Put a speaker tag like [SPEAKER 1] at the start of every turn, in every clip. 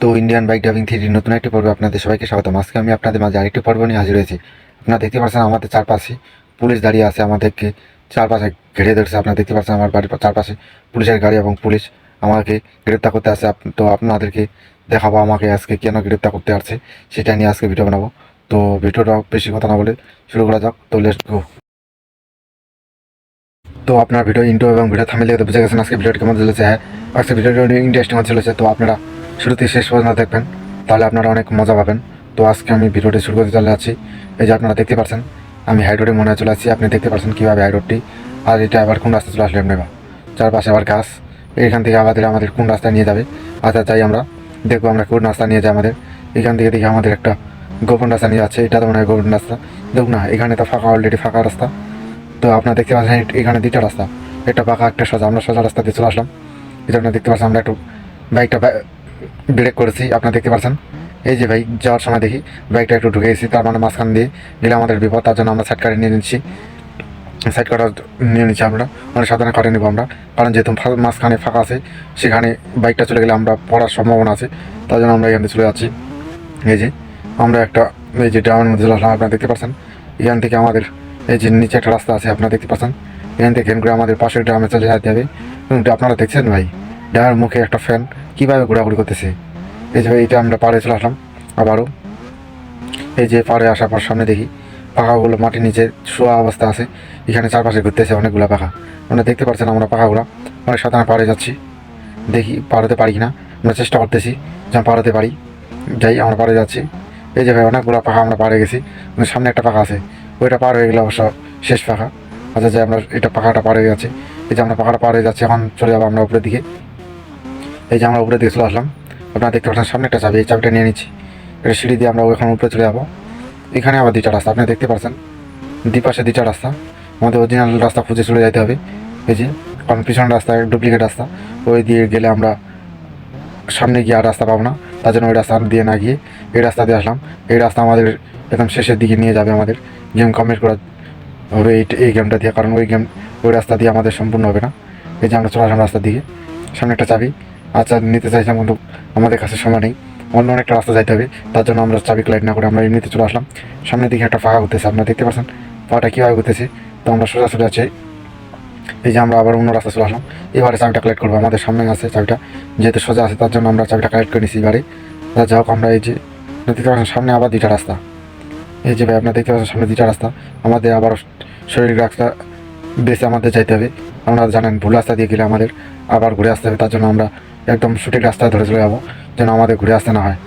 [SPEAKER 1] তো Indian bike driving থ্রির নতুন একটি পর্বে আপনাদের সবাইকে স্বাগতম। আজকে আমি আপনাদের মাঝে আরেকটি পর্ব নিয়ে হাজির হয়েছি। আপনারা দেখতে পাচ্ছেন আমাদের চারপাশে পুলিশ দাঁড়িয়ে আছে, আমাদেরকে চারপাশে ঘিরে ধরছে। আপনারা দেখতে পাচ্ছেন আমার বাড়ির চারপাশে পুলিশের গাড়ি এবং পুলিশ আমাকে গ্রেপ্তার করতে আসে তো আপনাদেরকে দেখাবো আমাকে আজকে কেন গ্রেপ্তার করতে আসছে, সেটা নিয়ে আজকে ভিডিও বানাবো। তো ভিডিওটা বেশি কথা না বলে শুরু করা যাক। তো লেটস গো তো আপনার ভিডিও ইন্টো এবং ভিডিও থামিলে বুঝে গেছেন আজকে ভিডিওটি কেমন চলেছে। হ্যাঁ আজকে ভিডিওটি ইন্টারেস্টিং চলেছে। তো আপনারা শুরুতে শেষ পর্যন্ত দেখবেন। তাহলে আপনারা অনেক মজা পাবেন। তো আজকে আমি ভিডিওটি শুরু করতে চলে যাচ্ছি। এই যে আপনারা দেখতে পাচ্ছেন, আমি হাইরোডে মনে চলে আসছি। আপনি দেখতে পাচ্ছেন কীভাবে হাইরোডটি আর এটা আবার কোন রাস্তা চলে আসলে নেবা। চারপাশে আবার গাছ। এখান থেকে আমাদের আমাদের কোন রাস্তায় নিয়ে যাবে? আচ্ছা যাই আমরা। দেখব আমরা কোন রাস্তা নিয়ে যাই আমাদের। এখান থেকে দেখি আমাদের একটা গোপন রাস্তা নিয়ে যাচ্ছে। এটা তো মনে হয় গোপন রাস্তা। দেখুন না, এখানে তো ফাঁকা অলরেডি ফাঁকা রাস্তা। তো আপনারা দেখতে পাচ্ছেন এখানে দুইটা রাস্তা। একটা পাকা, একটা সোজা। আমরা সোজা রাস্তা দিয়ে চলে আসলাম। এটা আপনারা দেখতে পাচ্ছেন, আমরা একটু বাইকটা ব্রেক করেছি, আপনারা দেখতে পাচ্ছেন এই যে ভাই, যাওয়ার সময় দেখি, বাইকটা একটু ঢুকে গেছি, তার মানে মাঝখান দিয়ে গেলে আমাদের বিপদ, তার জন্য আমরা সাইড কাটে নিয়ে নিচ্ছি। সাইড কাটা নিয়ে নিচ্ছি আমরা অনেক সাধারণ কাটে নেব আমরা। কারণ যেহেতু মাঝখানে ফাঁকা আছে, সেখানে বাইকটা চলে গেলে আমরা পড়ার সম্ভাবনা আছে, তার জন্য আমরা এখান থেকে চলে যাচ্ছি। এই যে, আমরা একটা, এই যে ড্রামের মধ্যে চলে আপনারা দেখতে পাচ্ছেন এখান থেকে আমাদের, এই যে নিচে একটা রাস্তা আছে, আপনারা দেখতে পাচ্ছেন এখান থেকে এখান করে আমাদের পাশের গ্রামে চলে যেতে হবে। আপনারা দেখছেন ভাই? ড্রামের মুখে একটা ফ্যান কীভাবে ঘোরাঘুরি করতেছে? এই যে এটা আমরা পাড়ে চলে আসলাম, আবারও। এই যে পাড়ে আসার পর সামনে দেখি, পাখাগুলো মাটির নিচে শোয়া অবস্থা আছে, এখানে চারপাশে ঘুরতেছে অনেকগুলো পাখা। আপনারা দেখতে পাচ্ছেন আমরা পাখাগুলো অনেক সাধারণ পাড়ে যাচ্ছি। দেখি পাড়াতে পারি কিনা, আমরা চেষ্টা করতেছি যেন পাড়াতে পারি। যাই, আমরা পাড়ে যাচ্ছি। এই যে ভাই, অনেকগুলো পাখা আমরা পাড়ে গেছি সামনে একটা পাখা আছে। ওইটা পার হয়ে গেলে অবশ্য শেষ পাখা। আচ্ছা যে আমরা এটা পাখাটা পার হয়ে যাচ্ছি। এই যে আমরা পাখাটা পার হয়ে যাচ্ছি, এখন চলে যাব আমরা উপরের দিকে। এই যে আমরা উপরে দিকে চলে আসলাম। আপনারা দেখতে পাচ্ছেন সামনে একটা চাবি, এই চাবিটা নিয়ে নিচ্ছি। এটা সিঁড়ি দিয়ে আমরা ওখানে উপরে চলে যাব। এখানে আবার দুইটা রাস্তা, আপনি দেখতে পাচ্ছেন? দুপাশে দুইটা রাস্তা। আমাদের অরিজিনাল রাস্তা খুঁজে চলে যেতে হবে। এই যে, কারণ পিছনের রাস্তা ডুপ্লিকেট রাস্তা। ওই দিয়ে গেলে আমরা সামনে গিয়ে আর রাস্তা পাবো না। তার জন্য ওই রাস্তা দিয়ে না গিয়ে এই রাস্তা দিয়ে আসলাম। এই রাস্তা আমাদের একদম শেষের দিকে নিয়ে যাবে আমাদের। গেম কমপ্লিট করা হবে এই এই গেমটা দিয়ে। কারণ ওই গেম ওই রাস্তা দিয়ে আমাদের সম্পূর্ণ হবে না। এই যে আমরা চলে আসলাম রাস্তার দিকে। সামনে একটা চাবি। আচ্ছা নিতে চাইছিলাম কিন্তু আমাদের কাছে সময় নেই। অন্য অনেকটা রাস্তা যাইতে হবে, তার জন্য আমরা চাবি ক্লাইট না করে আমরা এমনিতে চলে আসলাম। সামনের দিকে একটা ফাঁকা ঘুরতেছে, আপনারা দেখতে পাচ্ছেন? পাটা কীভাবে ঘুরতেছে? তো আমরা সোজা চলে যাচ্ছি এই যে আমরা আবার অন্য রাস্তা চলে আসলাম। এবারে চাবিটা কালেক্ট করব, আমাদের সামনে আছে চাবিটা। যেহেতু সোজা আছে, তার জন্য আমরা চাবিটা কালেক্ট করে নিছি এবারে। তা যাই হোক, আমরা এই যে দেখতে পাচ্ছেন, সামনে আবার দুইটা রাস্তা। এই যে ভাই, আপনারা দেখতে পাচ্ছেন, সামনে দুইটা রাস্তা। আমাদের আবার শরীর রাস্তা বেছে আমাদের যাইতে হবে। আপনারা জানেন, ভুল রাস্তা দিয়ে গেলে আমাদের আবার ঘুরে আসতে হবে, তার জন্য আমরা একদম সঠিক রাস্তায় ধরে চলে যাব, যেন আমাদের ঘুরে আসতে না হয়।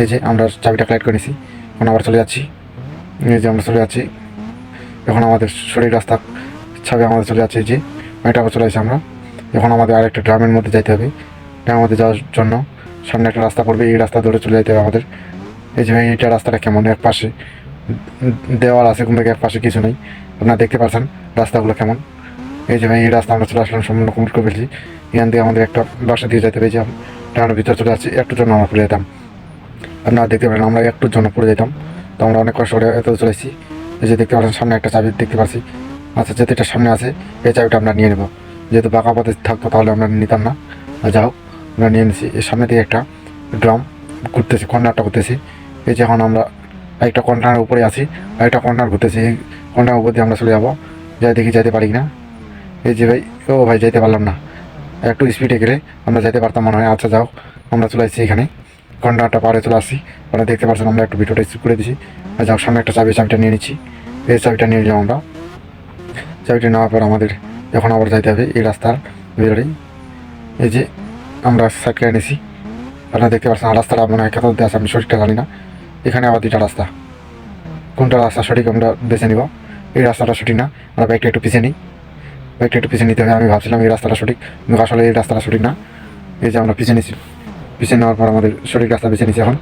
[SPEAKER 1] এই যে আমরা চাবিটা কালেক্ট করে নিছি, এখন আবার চলে যাচ্ছি। এই যে আমরা চলে যাচ্ছি, এখন আমাদের সঠিক রাস্তা ছাবে আমাদের চলে যাচ্ছে যে এটা আবার চলে আসছি আমরা। এখন আমাদের আরেকটা গ্রামের মধ্যে যাইতে হবে। গ্রামের মধ্যে যাওয়ার জন্য সামনে একটা রাস্তা পড়বে, এই রাস্তা ধরে চলে যেতে হবে আমাদের। এই যে এইটা রাস্তাটা কেমন? এক পাশে দেওয়াল আছে, কিন্তু এক পাশে কিছু নেই। আপনারা দেখতে পাচ্ছেন রাস্তাগুলো কেমন। এই যে ভাই, এই রাস্তা আমরা চলে আসলাম, সম্পূর্ণ কমপ্লিট করে ফেলছি। এখান থেকে আমাদের একটা বাসা দিয়ে যেতে এই আমরা ভিতরে চলে যাচ্ছি একটু জন্য আমরা পড়ে যেতাম। আপনারা দেখতে পারেন আমরা একটুর জন্য পড়ে যেতাম। তো আমরা অনেক কষ্ট করে এত চলেছি এই যে দেখতে পাচ্ছেন, সামনে একটা চাবি দেখতে পাচ্ছি। আচ্ছা যেহেতু এটা সামনে আছে, এই চাবিটা আমরা নিয়ে নেব। যেহেতু বাঁকা পথে থাকতো, তাহলে আমরা নিতাম না। আর যাও আমরা নিয়ে নিছি। এর সামনে থেকে একটা ড্রাম ঘুরতেছি কর্নারটা ঘুরতেছি। এই যে এখন আমরা একটা কন্টেনার উপরে আছি আর একটা কন্টেনার ঘুরতেছি। এই কন্টেনার উপর দিয়ে আমরা চলে যাব। যাই দেখি যেতে পারি না এই যে ভাই, ও ভাই যাইতে পারলাম না। একটু স্পিডে গেলে আমরা যেতে পারতাম মনে হয়। আচ্ছা যাও, আমরা চলে আসছি এখানে। কন্টেনারটা পাড়ে চলে আসছি। আপনারা দেখতে পাচ্ছেন, আমরা একটু ভিডিওটা স্কিপ করে দিছি। আর যাও, সামনে একটা চাবি, চাবিটা নিয়ে নিচ্ছি। এই চাবিটা নিয়ে নিলাম আমরা। চাবিটা নেওয়ার পর আমাদের এখন আবার যাইতে হবে, এই রাস্তার ভিতরেই। এই যে আমরা সাইড করে নিছি আপনারা দেখতে পাচ্ছেন রাস্তাটা মনে হয় কোথাও আছে, আমি সঠিকটা জানি না। এখানে আবার দুইটা রাস্তা। কোনটা রাস্তা সঠিক, আমরা বেছে নিব। এই রাস্তাটা সঠিক না, আমরা বাইকটা একটু পিছিয়ে নিই। বাইকটা একটু পিছিয়ে নিতে হবে আমি ভাবছিলাম এই রাস্তাটা সঠিক আসলে এই রাস্তাটা সঠিক না। এই যে আমরা পিছিয়ে নিছি। পিছিয়ে নেওয়ার পর আমাদের সঠিক রাস্তা বেছে নিচ্ছি এখন।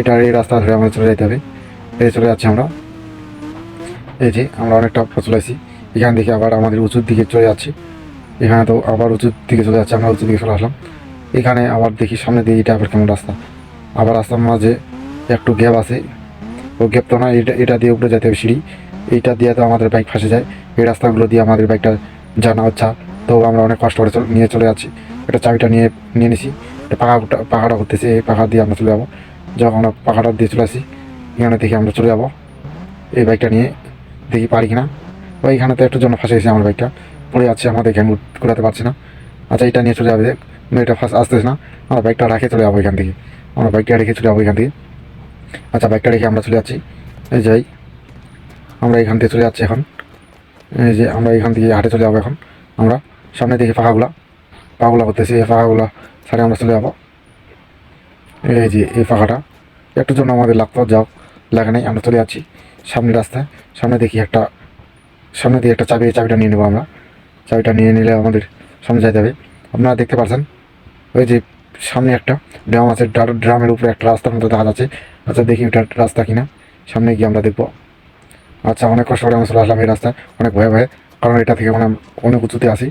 [SPEAKER 1] এটা এই রাস্তা ধরে আমাদের চলে যেতে হবে। এই চলে যাচ্ছি আমরা। এই যে আমরা অনেকটা চলে আসছি এখান থেকে আবার আমাদের উঁচুর দিকে চলে যাচ্ছি। এখানে তো আবার উঁচুর দিকে চলে যাচ্ছে। আমরা উঁচুর দিকে চলে আসলাম। এখানে আবার দেখি সামনে দিয়ে এটা আবার কেমন রাস্তা। আবার রাস্তার মাঝে একটু গ্যাপ আছে। ও গ্যাপ তো না, এটা এটা দিয়ে উপরে যেতে হবে সিঁড়ি। এইটা দিয়ে তো আমাদের বাইক ফাঁসে যায়। এই রাস্তাগুলো দিয়ে আমাদের বাইকটা জানা হচ্ছে। তো আমরা অনেক কষ্ট করে নিয়ে চলে যাচ্ছি। একটা চাবিটা নিয়ে নিয়ে নিছি। তো পাখা পাখাটা করতেছি এই পাখা দিয়ে আমরা চলে যাব। যখন আমরা পাখাটা দিয়ে চলে আসি, এখানে দেখি আমরা চলে যাব। এই বাইকটা নিয়ে দেখি পারি কিনা। বা এখানে তো একটু জন্য ফাঁসে গেছে আমার বাইকটা। পড়ে যাচ্ছে আমাদের জ্ঞান ঘোরাতে পারছি না। আচ্ছা এটা নিয়ে চলে যাবে। এটা ফার্স্ট আসতেছে না। আমরা বাইকটা রেখে চলে যাব এখান থেকে। আমরা বাইকটা রেখে চলে যাব এখান থেকে। আচ্ছা বাইকটা রেখে আমরা চলে যাচ্ছি। এই যাই আমরা এখান থেকে চলে যাচ্ছি এখন। যে আমরা এখান থেকে হাটে চলে যাব এখন। আমরা সামনে দেখি পাখাগুলা পাখাগুলা করতেছি। এই পাখাগুলা ছাড়ে আমরা চলে যাব। এই যে এই পাখাটা একটু জন্য আমাদের লাগতো যাও, লাগে নাই, আমরা চলে যাচ্ছি সামনে রাস্তায়। সামনে দেখি একটা, সামনে দিয়ে একটা চাবি, চাবিটা নিয়ে নেব আমরা। চাবিটা নিয়ে নিলে আমাদের সামনে যেতে হবে। আপনারা দেখতে পাচ্ছেন ওই যে সামনে একটা ড্রাম আছে ড্রা- ড্রামের উপরে একটা রাস্তার মতো দেখা যাচ্ছে আচ্ছা দেখি ওটা রাস্তা কিনা। সামনে গিয়ে আমরা দেখব। আচ্ছা অনেক কষ্ট করে আমরা চলে আসলাম এই রাস্তায়। অনেক ভয়ে ভয়ে। কারণ এটা থেকে মানে অনেক উঁচুতে আসি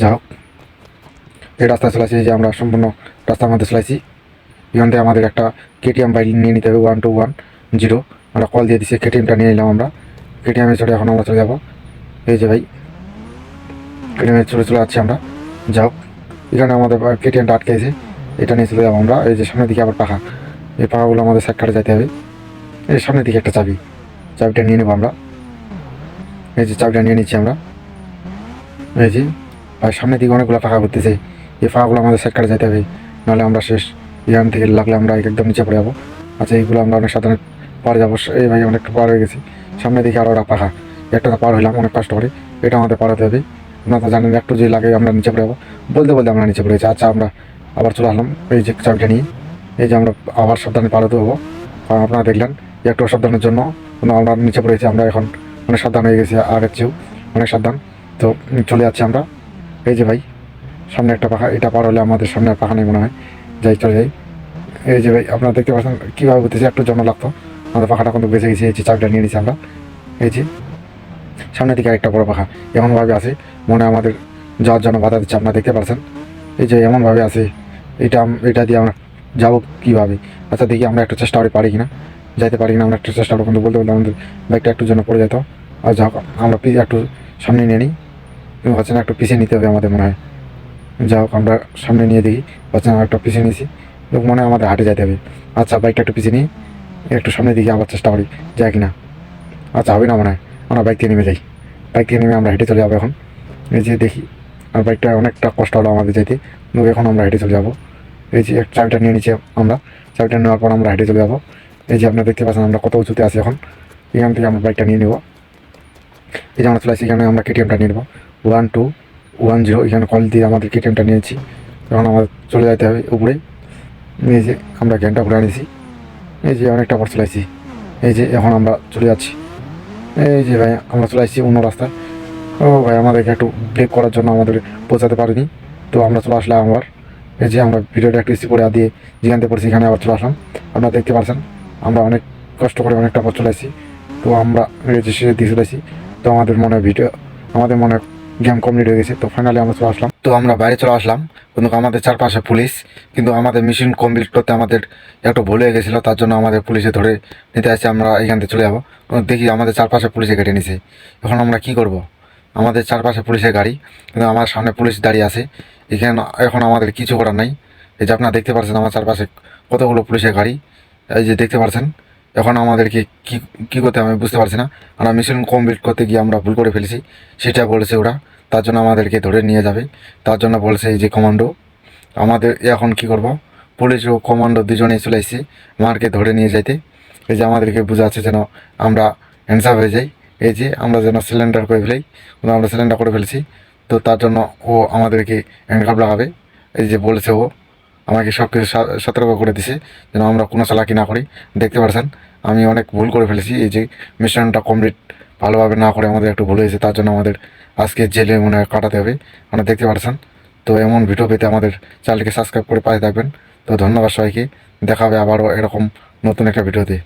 [SPEAKER 1] যা হোক, এই রাস্তায় চলে আসি যে আমরা সম্পূর্ণ রাস্তার মধ্যে চলেছি এখান থেকে আমাদের একটা কেটিএম বাইক নিয়ে নিতে হবে ওয়ান টু ওয়ান জিরো আমরা কল দিয়ে দিচ্ছি কেটিএমটা নিয়ে নিলাম আমরা। কেটিএমে চড়ে এখন আমরা চলে যাব। এই যে ভাই কেটিএমে চলে চলে যাচ্ছি আমরা। যা হোক, এখানে আমাদের কেটিএমটা আটকে আছে। এটা নিয়ে চলে যাব আমরা। এই যে সামনের দিকে আবার পাখা। এই পাখাগুলো আমাদের সাইড কাটে যেতে হবে। এই সামনের দিকে একটা চাবি। চাবিটা নিয়ে নেব আমরা। এই যে চাবিটা নিয়ে নিচ্ছি আমরা। এই যে, আর সামনের দিকে অনেকগুলো পাখা করতেছে এই পাখাগুলো আমাদের সাইড কাটে যেতে হবে। নাহলে আমরা শেষ। এখান থেকে লাগলে আমরা একদম নিচে পড়ে যাব। আচ্ছা এইগুলো আমরা অনেক সাধারণ পার যাব। এই ভাই অনেক পার হয়ে গেছি। সামনে দিকে আরও একটা পাখা একটা পার হইলাম, অনেক কষ্ট করে। এটা আমাদের পারাতে হবে। আপনারা তো জানেন, একটু যে লাগে আমরা নিচে পড়ে যাব। বলতে বলতে আমরা নিচে পড়ে গেছি। আচ্ছা আমরা আবার চলে আসলাম। এই যে চাবিটা নিয়ে। এই যে আমরা আবার সাবধানে পালাতে হব। আপনারা দেখলেন, একটু সাবধানের জন্য আমরা নিচে পড়েছি আমরা এখন অনেক সাবধান হয়ে গেছি আগের চেয়েও অনেক সাবধান। তো চলে যাচ্ছি আমরা। এই যে ভাই, সামনে একটা পাখা, এটা পার হলে আমাদের সামনে পাখা নেই মনে হয়। যাই, চলে যাই। এই যে ভাই, আপনারা দেখতে পাচ্ছেন কীভাবে করতেছি একটু জন্য লাগতো। আমাদের পাখাটা কিন্তু বেঁচে গেছি, এই যে চাবিটা নিয়ে নিয়েছি আমরা। এই যে, সামনের দিকে আরেকটা বড় পাখা, এমনভাবে আছে, মনে আমাদের যাওয়ার জন্য বাধা দিচ্ছে, আপনারা দেখতে পাচ্ছেন। এই যে এমনভাবে আছে, এটা এটা দিয়ে আমরা যাব কীভাবে? আচ্ছা দেখি আমরা একটু চেষ্টা করে পারি কিনা। যাইতে পারি না, আমরা একটু চেষ্টা করব। কিন্তু বলতে বলতে আমাদের বাইকটা একটু জন্য পড়ে যেত। আর যা আমরা একটু সামনে নিয়ে নিই। কিন্তু না, একটু পিছিয়ে নিতে হবে আমাদের মনে হয়। যা হোক, আমরা সামনে নিয়ে দেখি। না একটা পিছিয়ে নিয়েছি। এবং মনে হয় আমাদের হাটে যেতে হবে। আচ্ছা বাইকটা একটু পিছিয়ে নিই। একটু সামনে দিকে আবার চেষ্টা করি। যায় কিনা? আচ্ছা হবে না মনে হয়। আমরা বাইক থেকে নেমে যাই। বাইক থেকে নেমে আমরা হেঁটে চলে যাব এখন। এই যে দেখি, আর বাইকটা অনেকটা কষ্ট হলো আমাদের যেতে কিন্তু এখন আমরা হেঁটে চলে যাব। এই যে, চাবিটা নিয়ে নিচ্ছি আমরা। চাবিটা নেওয়ার পর আমরা হেঁটে চলে যাব। এই যে আপনারা দেখতে পাচ্ছেন, আমরা কত উঁচুতে আছি এখন। এখান থেকে আমরা বাইকটা নিয়ে নেব। এই যে আমরা চলে আসছি এখানে আমরা কেটিএমটা নিয়ে নেব। ওয়ান টু ওয়ান জিরো এখানে কল দিয়ে আমাদের কেটিএমটা নিয়েছি। এখন আমাদের চলে যেতে হবে উপরে। এই যে আমরা জ্ঞানটা ঘুরে নিয়েছি এই যে অনেকটা পর চলে আসছি। এই যে এখন আমরা চলে যাচ্ছি। এই যে ভাই, আমরা চলে আসছি অন্য রাস্তায়। ও ভাই, আমাদেরকে একটু ব্রেক করার জন্য আমাদের পৌঁছাতে পারিনি। তো আমরা চলে আসলাম আবার। এই যে আমরা ভিডিওটা একটু করে দিয়ে যেখান থেকে পড়ছি, এখানে আবার চলে আসলাম। আপনারা দেখতে পাচ্ছেন। আমরা অনেক কষ্ট করে অনেকটা পথ চলে আসছি তো আমরা শেষের দিয়ে চলেছি। তো আমাদের মনে ভিডিও আমাদের মনে গেম কমপ্লিট হয়ে গেছে। তো ফাইনালি আমরা চলে আসলাম। তো আমরা বাইরে চলে আসলাম। কিন্তু আমাদের চারপাশে পুলিশ কিন্তু আমাদের মিশন কমপ্লিট করতে আমাদের একটু ভুল হয়ে গেছিল। তার জন্য আমাদের পুলিশে ধরে নিতে আসছে। আমরা এখান থেকে চলে যাব। দেখি আমাদের চারপাশে পুলিশে কেটে নিছে। এখন আমরা কি করব? আমাদের চারপাশে পুলিশের গাড়ি, কিন্তু আমার সামনে পুলিশ দাঁড়িয়ে আছে। এখানে এখন আমাদের কিছু করার নাই। এই যে আপনারা দেখতে পাচ্ছেন, আমার চারপাশে কতগুলো পুলিশের গাড়ি। এই যে দেখতে পাচ্ছেন এখন আমাদেরকে কি, কী করতে আমি বুঝতে পারছি না। আমরা মিশন কমপ্লিট করতে গিয়ে আমরা ভুল করে ফেলেছি, সেটা বলেছে ওরা। তার জন্য আমাদেরকে ধরে নিয়ে যাবে। তার জন্য বলছে এই যে কমান্ডো আমাদের এখন কি করব? পুলিশ ও কমান্ডো দুজনেই চলে এসেছি আমাদেরকে ধরে নিয়ে যাইতে। এই যে আমাদেরকে বোঝাচ্ছে যেন আমরা অ্যান্সার হয়ে যাই। এই যে আমরা যেন সিলিন্ডার করে ফেলি কিন্তু আমরা সিলিন্ডার করে ফেলছি। তো তার জন্য ও আমাদেরকে হ্যান্ডকাপ লাগাবে। এই যে বলেছে ও আমাকে সব কিছু সতর্ক করে দিছে যেন আমরা কোনো চালাকি না করি। দেখতে পারছেন, আমি অনেক ভুল করে ফেলেছি। এই যে মিশনটা কমপ্লিট ভালোভাবে না করে আমাদের একটু ভুল হয়েছে, তার জন্য আমাদের আজকে জেলে মনে হয় কাটাতে হবে। মানে দেখতে পারছেন, তো এমন ভিডিও পেতে আমাদের চ্যানেলকে সাবস্ক্রাইব করে পাশে থাকবেন। তো ধন্যবাদ সবাইকে, দেখা হবে আবারও এরকম নতুন একটা ভিডিওতে